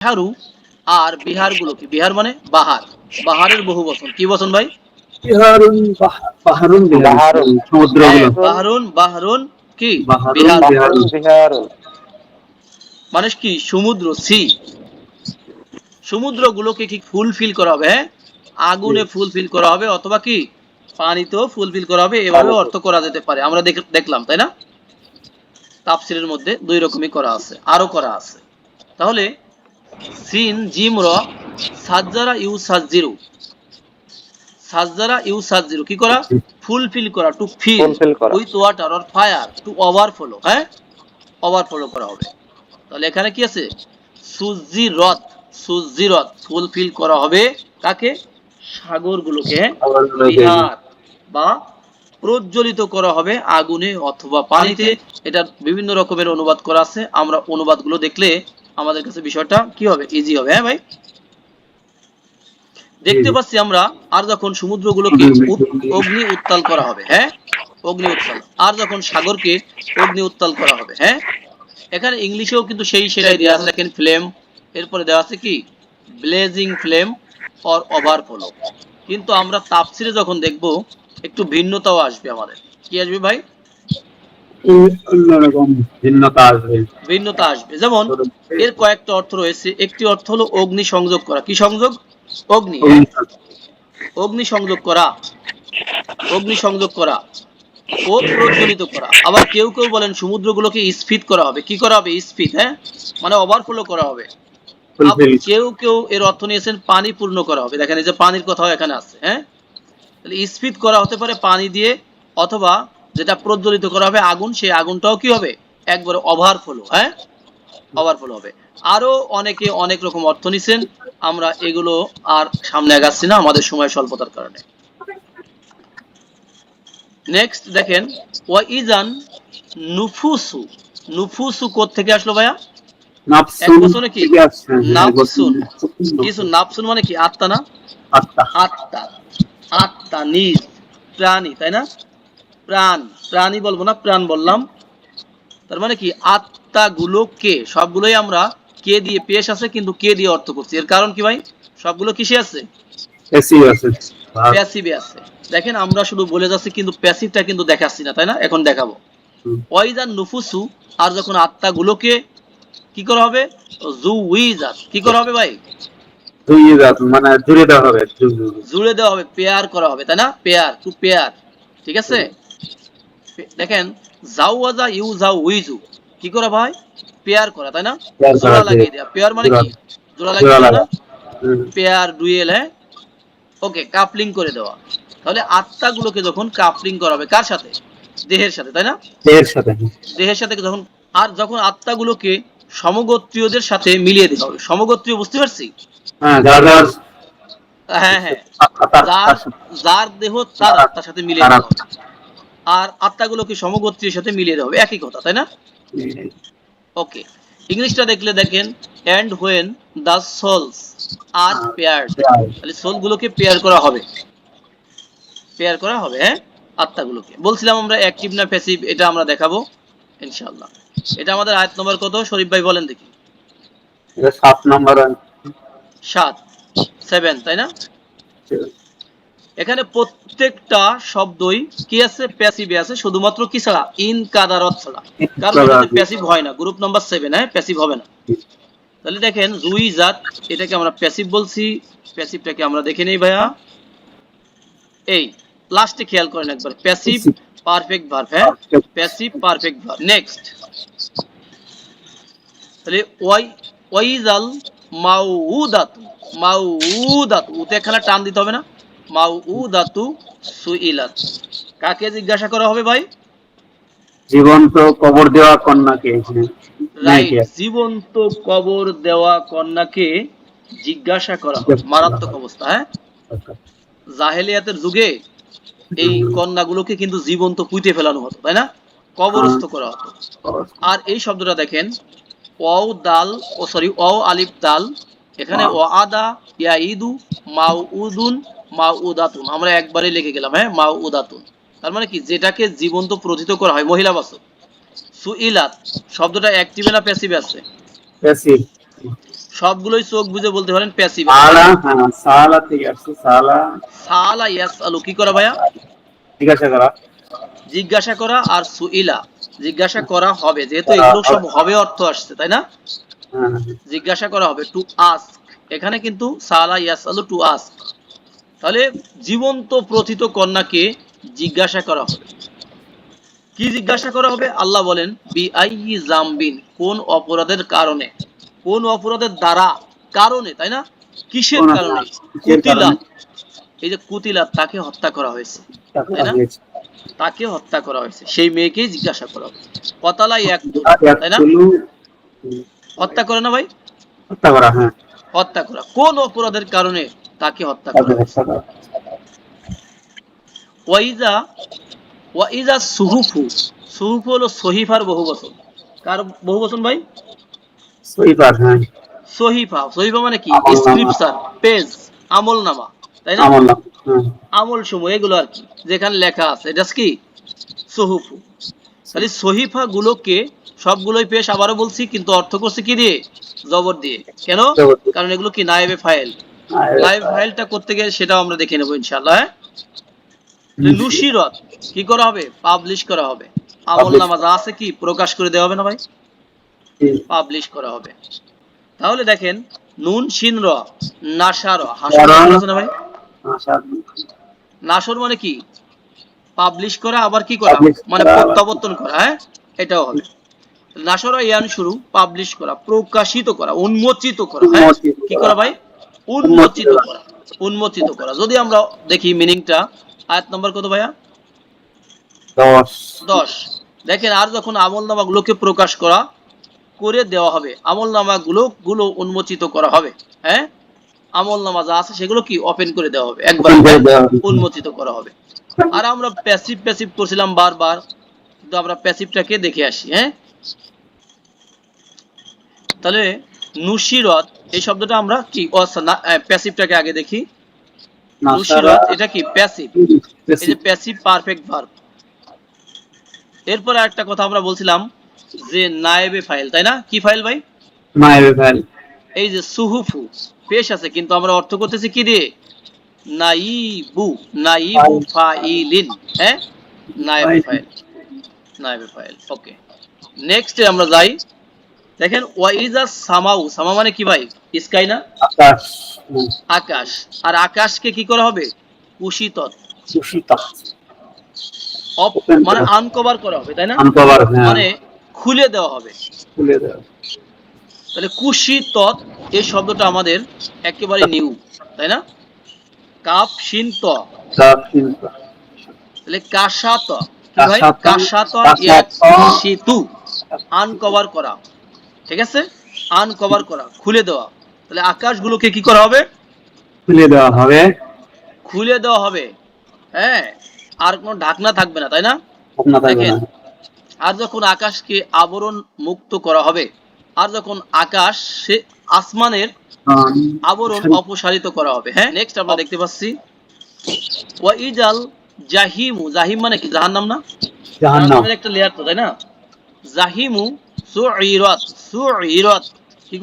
বিহারু আর বিহারগুলো কি বিহার মানে বাহার। বাহারের বহু বচন। কি বচন ভাই? বিহারুন বাহারুন বিহার সমুদ্রগুলো। বাহারুন বাহারুন কি? বাহারুন বিহার বিহারুন। বিহারুন। মানে কি? সমুদ্র সি। সমুদ্রগুলোকে কি ফুলফিল করা হবে হ্যাঁ? আগুনে ফুলফিল করা হবে অথবা কি? পানিতেও ফুলফিল করা হবে এভাবে অর্থ করা যেতে পারে। আমরা দেখলাম তাই না? তাফসিরের মধ্যে দুই রকমই করা আছে আরও করা আছে। তাহলে সিন জিম র সাজ্জারা ইউ সাজ্জিরু সাজ্জারা ইউ সাজ্জিরু কি করা? ফুলফিল করা to fill. With water or fire to overflow হ্যাঁ? ওভারফ্লো করা হবে। তাহলে এখানে কি আছে? সুজি রথ সুজি রথ ফুলফিল করা হবে কাকে? সাগরগুলোকে বা প্রজ্বলিত করা হবে আগুনে অথবা পানিতে। এটা বিভিন্ন রকমের অনুবাদ করা আছে। আমরা অনুবাদগুলো দেখলে আমাদের কাছে বিষয়টা কি হবে? ইজি হবে হ্যাঁ ভাই? দেখতে পাচ্ছি আমরা আর যখন সমুদ্রগুলোকে অগ্নি উত্তাল করা হবে হ্যাঁ? অগ্নি উত্তাল। আর যখন সাগরকে অগ্নি উত্তাল করা হবে হ্যাঁ? এখানে ইংলিশেও কিন্তু সেই সেটাই দেওয়া আছে। দেখেন ফ্লেম এরপরে দেওয়া আছে কি? ব্লেজিং ফ্লেম অর ওভারফ্লো কিন্তু আমরা তাফসিরে যখন দেখব একটু ভিন্নতাও আসবে আমাদের। কি আসবে ভাই? অন্যরকম ভিন্নতা আসবে। ভিন্নতা আসবে। যেমন এর কয়েকটা অর্থ রয়েছে। একটি অর্থ হলো অগ্নি সংযোগ করা। কি সংযোগ? অগ্নি? অগ্নি সংযোগ করা। অগ্নি সংযোগ করা। ও প্রজ্বলিত করা। আবার কেউ কেউ বলেন সমুদ্রগুলোকে স্ফীত করা হবে। কি করা হবে? স্ফীত হ্যাঁ? মানে ওভারফ্লো করা হবে। কেউ কেউ এর অর্থ নিয়েছেন পানি পূর্ণ করা হবে। দেখেন এই যে পানির কথাও এখানে আছে হ্যাঁ? তাহলে স্ফীত করা হতে পারে পানি দিয়ে অথবা যেটা প্রজ্বলিত করা হবে আগুন সেই আগুনটাও কি হবে? একবারে ওভারফ্লো হ্যাঁ? ওভারফ্লো হবে। আরও অনেকে অনেক রকম অর্থ নিছেন আমরা এগুলো আর সামনে আগাচ্ছি না আমাদের সময় স্বল্পতার কারণে। নেক্সট দেখেন ওয়া ইজান নুফুসু নুফুসু কোথ থেকে আসলো ভাইয়া? এক বছরে কি? থেকে হ্যাঁ, নাফসুন। কিছু নাফসুন মানে কি? আত্মা না? আত্মা। আত্মা। আত্মা নিজ প্রাণী তাই না? প্রাণ প্রাণী বলব না প্রাণ বললাম। তার মানে কি? আত্মাগুলো কে? সবগুলোই আমরা কে দিয়ে পেশ আছে কিন্তু কে দিয়ে অর্থ করছি? এর কারণ কি ভাই? সবগুলো কিসে আছে। প্যাসিভে আছে। দেখেন আমরা শুধু বলে যাচ্ছি কিন্তু প্যাসিভটা কিন্তু দেখাচ্ছি না তাই না? এখন দেখাবো। ওয়াইজান নুফুসু আর যখন আত্মাগুলোকে কি করা হবে? জু উইজার কি করা হবে ভাই? দুই রাত মানে জুড়ে দেওয়া হবে। জুড়ে দেওয়া হবে পেয়ার করা হবে তাই না? Pair to pair. ঠিক আছে? দেখেন জাউয়াজা ইউ জাউ উইজু। কি করা ভাই? পেয়ার করা তাই না? জোড়া লাগিয়ে দেওয়া পেয়ার মানে কি? জোড়া লাগিয়ে হুম। পেয়ার ডুয়েল হ্যাঁ? ওকে কাপলিং করে দেওয়া। তাহলে আত্মাগুলোকে যখন কাপলিং করা হবে কার সাথে? দেহের সাথে তাই না? এর সাথে দেহের সাথে যখন? আর যখন আত্মাগুলোকে সমগোত্রীয়দের সাথে মিলিয়ে দেওয়া হবে। সমগোত্রীয় বুঝতে পারছি? হ্যাঁ হ্যাঁ হ্যাঁ। যার যার দেহ তার আত্মার সাথে মিলিয়ে হবে। আর আত্মাগুলোকে সমগোত্রীর সাথে মিলিয়ে দেওয়া হবে? একই কথা তাই না? ওকে ইংলিশটা দেখলে দেখেন and when the souls are paired paired। তাহলে সোলগুলোকে পেয়ার করা হবে। পেয়ার করা হবে হ্যাঁ? আত্মাগুলোকে। বলছিলাম আমরা অ্যাক্টিভ না প্যাসিভ এটা আমরা দেখাবো ইনশাআল্লাহ। এটা আমাদের আয়াত নম্বর কত? শরীফ ভাই বলেন দেখি। এটা সাত নম্বর সাত। সেভেন তাই না? এখানে প্রত্যেকটা শব্দই কি আছে? প্যাসিভে আছে শুধুমাত্র কি ছাড়া? ইন কাদারত ছাড়া। কারণ এটাতে প্যাসিভ হয় না। গ্রুপ নাম্বার সেভেন হ্যাঁ? প্যাসিভ হবে না। তাহলে দেখেন জুই জাত এটাকে আমরা প্যাসিভ বলছি। প্যাসিভটাকে আমরা দেখে নেই ভাইয়া। এই লাস্টে খেয়াল করেন একবার। প্যাসিভ পারফেক্ট ভার্ব হ্যাঁ? প্যাসিভ পারফেক্ট ভার্ব নেক্সট তাহলে ওয়াই ওয়াইজাল মাউদাতু মাউদাতু উতে এখানে টান দিতে হবে না। মাউদাতু সুইলাত। কাকে জিজ্ঞাসা করা হবে ভাই? জীবন্ত কবর দেওয়া কন্যাকে। জীবন্ত কবর দেওয়া কন্যাকে জিজ্ঞাসা করা হবে। মারাত্মক অবস্থা হ্যাঁ? জাহেলিয়াতের যুগে এই কন্যাগুলোকে কিন্তু জীবন্ত পুঁতে ফেলানো হতো তাই না? কবরস্থ করা হতো। আর এই শব্দটা দেখেন ওয়াও দাল ও সরি ওয়াও আলিফ দাল। এখানে ও আদা ইয়া ইদু মাউ উদুন মাউ উদাতুন আমরা একবারে লিখে গেলাম হ্যাঁ? মাউ উদাতুন তার মানে কি? যেটাকে জীবন্ত প্রথিত করা হয় মহিলা সুইলাত শব্দটা অ্যাক্টিভে না প্যাসিভে আছে? প্যাসিভ সবগুলোই চোখ বুঝে বলতে পারেন প্যাসিভ সালা হ্যাঁ সালা থেকে আসছে সালা। সালা ইয়াস আলু কি করা ভাইয়া? জিজ্ঞাসা করা। জিজ্ঞাসা করা আর সুইলা জিজ্ঞাসা করা হবে। যেহেতু এগুলো সব হবে। অর্থ আসছে তাই না? হ্যাঁ জিজ্ঞাসা করা হবে টু আস্ক এখানে কিন্তু সালা ইয়াস আলু টু আস্ক তাহলে জীবন্ত প্রথিত কন্যাকে জিজ্ঞাসা করা হবে। কি জিজ্ঞাসা করা হবে? আল্লাহ বলেন বি আই জাম্বিন কোন অপরাধের কারণে? কোন অপরাধের দ্বারা? কারণে তাই না? কিসের কারণে? কুতিলা। এই যে কুতিলা তাকে হত্যা করা হয়েছে তাই না? তাকে হত্যা করা হয়েছে। সেই মেয়েকেই জিজ্ঞাসা করা হবে। কতালাই এক তাই না? হত্যা করে না ভাই? হত্যা করা হ্যাঁ। হত্যা করা। কোন অপরাধের কারণে তাকে হত্যা করা। ওয়াইজা ওয়াইজা সুহুফু সুহুফু হলো সহিফার বহু বচন কার বহু বচন ভাই সুইপার হ্যাঁ। সহিফা। সহিফা মানে কি? আমলনামা। স্ক্রিপচার পেজ আমল নামা তাই না? আমল হ্যাঁ। আমল সমূহ এগুলো আর কি। যেখানে লেখা আছে এটা কি? সহুফু। তাহলে সহিফা গুলোকে সবগুলোই পেশ আবারও বলছি কিন্তু অর্থ করছে কি দিয়ে? জবর দিয়ে। কেন? কারণ এগুলো কি নায়েবে ফাইল লাইভ ফাইলটা করতে গেলে সেটাও আমরা দেখে নেব ইনশাআল্লাহ হ্যাঁ? নুসিরত কি করা হবে? পাবলিশ করা হবে। আমল Publish। নামা যা আছে কি? প্রকাশ করে দেওয়া হবে না ভাই? পাবলিশ করা হবে। তাহলে দেখেন নুন শিন র নাসার হাসর আছে না ভাই? নাসর মানে কি? পাবলিশ করা আবার কি করা? মানে প্রত্যাবর্তন করা হ্যাঁ? এটাও হবে। নাসর ইয়ান শুরু পাবলিশ করা প্রকাশিত করা উন্মোচিত করা হ্যাঁ? কি। করা ভাই? উন্মোচিত করা উন্মোচিত করা। যদি আমরা দেখি মিনিংটা আয়াত নম্বর কত ভাইয়া? দশ। দেখেন আর যখন আমল নামাগুলোকে প্রকাশ করা করে দেওয়া হবে আমল নামাগুলো গুলো উন্মোচিত করা হবে হ্যাঁ? আমল নামা যা আছে সেগুলো কি? ওপেন করে দেওয়া হবে একবার। উন্মোচিত করা হবে। আর আমরা প্যাসিভ প্যাসিভ করছিলাম বারবার কিন্তু আমরা প্যাসিভটাকে দেখে আসি হ্যাঁ? তাহলে নুসিরত এই শব্দটা আমরা কি? প্যাসিভটাকে আগে দেখি। নুসিরত এটা কি? প্যাসিভ এই যে প্যাসিভ পারফেক্ট ভার্ব এরপর একটা কথা আমরা বলছিলাম যে নায়েবে ফাইল তাই না? কি ফাইল ভাই? মায়ের ভ্যাল এই যে সুহুফু পেশ আছে কিন্তু আমরা অর্থ করতেছি কি দিয়ে? নাইবু নাইবু ফাইলিন হ্যাঁ? নায়েবে ফাইল। নায়েবে ফাইল ওকে। নেক্সট আমরা যাই। দেখেন ওয়াইজা সামাউ সামা মানে কি ভাই? স্কাই না? আকাশ। আকাশ। আর আকাশকে কি করা হবে? কুশিত দূষিত মানে আনকভার করা হবে তাই না? আনকভার হ্যাঁ। মানে খুলে দেওয়া হবে। খুলে দেওয়া তাহলে কুশিত এই শব্দটা আমাদের একেবারে নিউ তাই না? কাপ শিন ত তাপ কিন্তু তাহলে কাশাত কাশাত, কাশাত কাশাত। সেতু আনকভার করা। ঠিক আছে? আনকভার করা খুলে দেওয়া। তাহলে আকাশগুলোকে কি করা হবে? খুলে দেওয়া হবে। খুলে দেওয়া হবে। হ্যাঁ আর কোনো ঢাকনা থাকবে না তাই না? দেখেন। আর যখন আকাশকে আবরণ মুক্ত করা হবে আর যখন আকাশ সে আসমানের আবরণ অপসারিত করা হবে হ্যাঁ? নেক্সট আমরা দেখতে পাচ্ছি। ওয়াইজাল জাহিমু জাহিম মানে কি? জাহান্নাম না? জাহান্নামের একটা লেয়ার তো তাই না? জাহিমু সুইরাত সুইরাত কি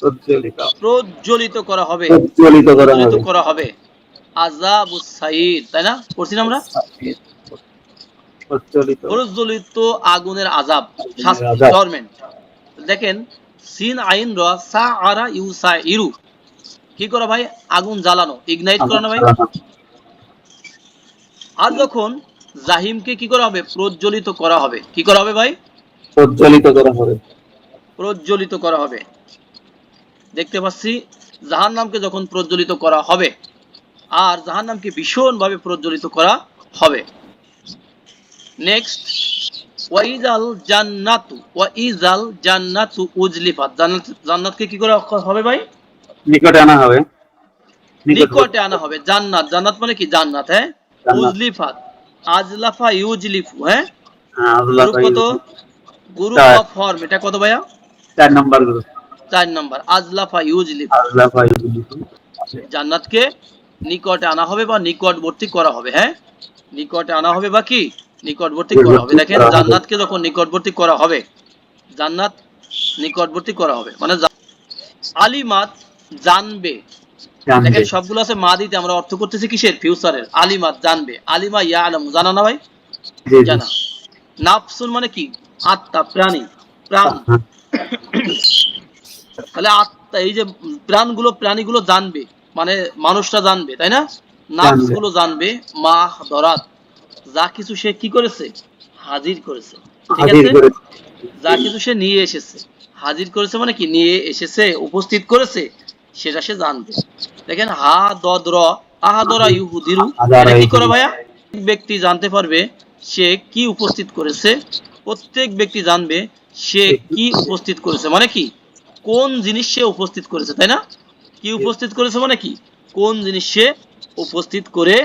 প্রজ্বলিত। প্রজ্বলিত করা হবে। প্রজ্বলিত করা হবে। করা হবে। আযাবুস সাইর তাই না? পড়ছি আমরা? প্রজ্বলিত। আগুনের শাস্তি আযাব। টর্মেন্ট দেখেন সিন আইন র সা আরা ইউসা ইরু কি করা ভাই? আগুন জ্বালানো। ইগনাইট করা না ভাই? আর যখন জাহিমকে কি করা হবে? প্রজ্বলিত করা হবে। কি করা হবে ভাই? প্রজ্বলিত করা হবে। প্রজ্বলিত করা হবে। দেখতে পাচ্ছি জাহান্নামকে যখন প্রজ্বলিত করা হবে আর জাহান্নামকে ভীষণভাবে প্রজ্বলিত করা হবে। নেক্সট ওয়াইজাল জান্নাতু ওয়াইজাল জান্নাতু উজলিফাত জান্নাত জান্নাতকে কি করা হবে ভাই? নিকটে আনা হবে। নিকটে। আনা হবে। জান্নাত। জান্নাত মানে কি? জান্নাত হ্যাঁ? উজলিফাত। আজলাফা ইউজলিফু হ্যাঁ? হ্যাঁ, কত? গ্রুপ। অফ ফর্ম এটা কত ভাইয়া? চার নম্বর গ্রুপ চার নাম্বার। আজলাফা ইউজলিফ আল্লাহ ভাই জান্নাতকে নিকটে আনা হবে বা নিকটবর্তী করা হবে হ্যাঁ? নিকটে আনা হবে বা কি? নিকটবর্তী করা হবে। দেখেন জান্নাতকে যখন নিকটবর্তী করা হবে জান্নাত নিকটবর্তী করা হবে। মানে আলিমাত জানবে। দেখেন সবগুলো আছে মাদিতে আমরা অর্থ করতেছি কিসের? ফিউচারের। আলিমাত জানবে। আলিমা ইয়া আলম জানা না ভাই? জানা। নাফসুন মানে কি? আত্মা প্রাণী প্রাণ। তাহলে আত্মা এই যে প্রাণগুলো প্রাণীগুলো জানবে মানে মানুষটা জানবে তাই না? গুলো জানবে মা দরাত যা কিছু সে কি করেছে? হাজির করেছে। ঠিক আছে? যা কিছু সে নিয়ে এসেছে। হাজির করেছে মানে কি? নিয়ে এসেছে উপস্থিত করেছে সেটা সে জানবে। দেখেন হা দদ র আহা দরা ইহুদিরু কি করে ভাইয়া? ব্যক্তি জানতে পারবে সে কি উপস্থিত করেছে প্রত্যেক ব্যক্তি জানবে সে কি উপস্থিত করেছে। মানে কি? কোন জিনিস সে উপস্থিত করেছে তাই না? কি উপস্থিত করেছে মানে কি? কোন জিনিস সে উপস্থিত করে